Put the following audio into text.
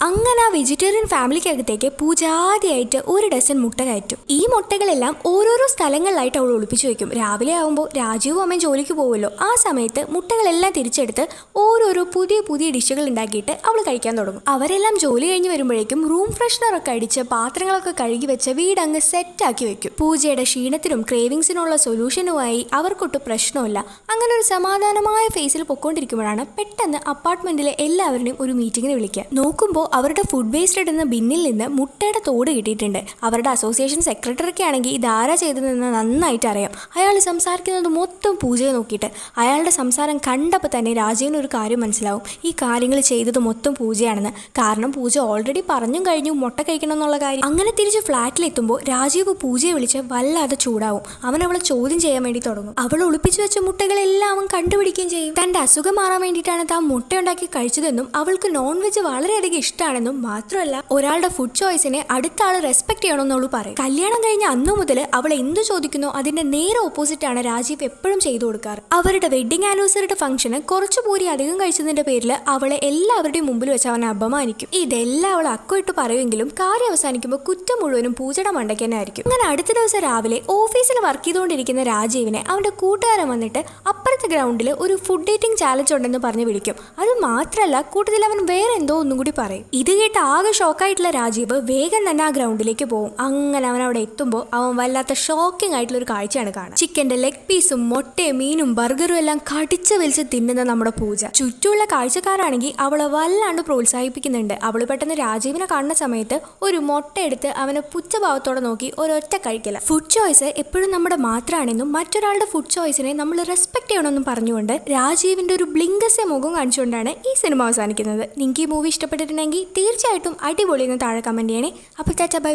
അങ്ങനെ ആ വെജിറ്റേറിയൻ ഫാമിലിക്കകത്തേക്ക് പൂജാതിയായിട്ട് ഒരു ഡസൻ മുട്ട കയറ്റും. ഈ മുട്ടകളെല്ലാം ഓരോരോ സ്ഥലങ്ങളിലായിട്ട് അവൾ ഒളിപ്പിച്ചു വെക്കും. രാവിലെ ആകുമ്പോൾ രാജീവും അമ്മയും ജോലിക്ക് പോകുമല്ലോ ആ സമയത്ത് മുട്ടകളെല്ലാം തിരിച്ചെടുത്ത് ഓരോരോ പുതിയ പുതിയ ഡിഷുകൾ ഉണ്ടാക്കിയിട്ട് അവൾ കഴിക്കാൻ തുടങ്ങും. അവരെല്ലാം ജോലി കഴിഞ്ഞ് വരുമ്പോഴേക്കും റൂം ഫ്രഷ്നറൊക്കെ അടിച്ച് പാത്രങ്ങളൊക്കെ കഴുകി വെച്ച് വീടങ്ങ് സെറ്റാക്കി വെക്കും. പൂജയുടെ ക്ഷീണത്തിനും ക്രേവിങ്സിനുള്ള സൊല്യൂഷനുമായി അവർക്കൊട്ടും പ്രശ്നമില്ല. അങ്ങനെ ഒരു സമാധാനമായ ഫേസിൽ പൊക്കോണ്ടിരിക്കുമ്പോഴാണ് പെട്ടെന്ന് അപ്പാർട്ട്മെന്റിലെ എല്ലാവരുടെയും ഒരു മീറ്റിങ്ങിന് വിളിക്കുക. നോക്കുമ്പോൾ അവരുടെ ഫുഡ് വേസ്റ്റ് ഇടുന്ന ബിന്നിൽ നിന്ന് മുട്ടയുടെ തോട് കിട്ടിയിട്ടുണ്ട്. അവരുടെ അസോസിയേഷൻ സെക്രട്ടറിക്ക് ആണെങ്കിൽ ഇതാരാ ചെയ്തതെന്ന് നന്നായിട്ട് അറിയാം. അയാൾ സംസാരിക്കുന്നത് മൊത്തം പൂജയെ നോക്കിയിട്ട്. അയാളുടെ സംസാരം കണ്ടപ്പോൾ തന്നെ രാജീവിന് ഒരു കാര്യം മനസ്സിലാവും. ഈ കാര്യങ്ങൾ ചെയ്തത് മൊത്തം പൂജയാണെന്ന്. കാരണം പൂജ ഓൾറെഡി പറഞ്ഞും കഴിഞ്ഞു മുട്ട കഴിക്കണം എന്നുള്ള കാര്യം. അങ്ങനെ തിരിച്ച് ഫ്ലാറ്റിലെത്തുമ്പോൾ രാജീവ് പൂജയെ വിളിച്ച് വല്ലാതെ ചൂടാവും. അവൻ അവളെ ചോദ്യം ചെയ്യാൻ വേണ്ടി തുടങ്ങും. അവൾ ഒളിപ്പിച്ചു വെച്ച മുട്ടകളെല്ലാം അവൻ കണ്ടുപിടിക്കുകയും ചെയ്യും. തന്റെ അസുഖം മാറാൻ വേണ്ടിയിട്ടാണ് താൻ മുട്ട ഉണ്ടാക്കി കഴിച്ചതെന്നും അവൾക്ക് നോൺ വെജ് വളരെയധികം ഇഷ്ടമാണെന്നും മാത്രമല്ല ഒരാളുടെ ഫുഡ് ചോയ്സിനെ അടുത്ത ആൾ റെസ്പെക്ട് ചെയ്യണമെന്നുള്ളൂ പറയും. കല്യാണം കഴിഞ്ഞ അന്നു മുതൽ അവൾ എന്ത് ചോദിക്കുന്നോ അതിന്റെ നേരെ ഓപ്പോസിറ്റ് ആണ് രാജീവ് എപ്പോഴും ചെയ്തു കൊടുക്കാറ്. അവരുടെ വെഡിങ് ആനിവേഴ്സറിയുടെ ഫംഗ്ഷന് കുറച്ചു പൂരി അധികം കഴിച്ചതിന്റെ പേരിൽ അവളെ എല്ലാവരുടെയും മുമ്പിൽ വെച്ച് അവനെ അപമാനിക്കും. ഇതെല്ലാം അവൾ അക്കമിട്ട് പറയുമെങ്കിലും കാര്യം അവസാനിക്കുമ്പോൾ കുറ്റം മുഴുവനും പൂജയുടെ മണ്ടയ്ക്ക് ആയിരിക്കും. അങ്ങനെ അടുത്ത ദിവസം രാവിലെ ഓഫീസിൽ വർക്ക് ചെയ്തുകൊണ്ടിരിക്കുന്ന രാജീവിനെ അവന്റെ കൂട്ടുകാരൻ വന്നിട്ട് അപ്പുറത്തെ ഗ്രൗണ്ടിൽ ഒരു ഫുഡ് ഡേറ്റിംഗ് ചാലഞ്ച് ഉണ്ടെന്ന് പറഞ്ഞ് വിളിക്കും. അത് മാത്രമല്ല കൂട്ടത്തിൽ അവൻ വേറെ എന്തോ ഒന്നും കൂടി പറയും. ഇത് കേട്ട് ആകെ ഷോക്കായിട്ടുള്ള രാജീവ് വേഗം തന്നെ ആ ഗ്രൗണ്ടിലേക്ക് പോകും അങ്ങനെ അവൻ അവിടെ എത്തുമ്പോൾ അവൻ വല്ലാത്ത ഷോക്കിംഗ് ആയിട്ടുള്ള ഒരു കാഴ്ചയാണ് കാണുക. ചിക്കന്റെ ലെഗ് പീസും മുട്ടയും മീനും ബർഗറും എല്ലാം കടിച്ച് വലിച്ച് തിന്നുന്ന നമ്മുടെ പൂജ. ചുറ്റുമുള്ള കാഴ്ചക്കാരാണെങ്കിൽ അവളെ വല്ലാണ്ട് പ്രോത്സാഹിപ്പിക്കുന്നുണ്ട്. അവൾ പെട്ടെന്ന് രാജീവിനെ കാണുന്ന സമയത്ത് ഒരു മുട്ട എടുത്ത് അവനെ പുച്ഛഭാവത്തോടെ നോക്കി ഒരൊറ്റ കഴിക്കല. ഫുഡ് ചോയ്സ് എപ്പോഴും നമ്മുടെ മാത്രമാണെന്നും മറ്റൊരാളുടെ ഫുഡ് ചോയ്സിനെ നമ്മൾ റെസ്പെക്ട് ചെയ്യണമെന്നും പറഞ്ഞുകൊണ്ട് രാജീവിന്റെ ഒരു ബ്ലിങ്കസ്യ മുഖം കാണിച്ചുകൊണ്ടാണ് ഈ സിനിമ അവസാനിക്കുന്നത്. നിങ്ങൾക്ക് ഈ മൂവി ഇഷ്ടപ്പെട്ടിട്ടുണ്ടെങ്കിൽ തീർച്ചയായിട്ടും അടിപൊളി എന്ന് താഴെ കമന്റ് ചെയ്യണേ. അപ്പോൾ ചാച്ച ബൈ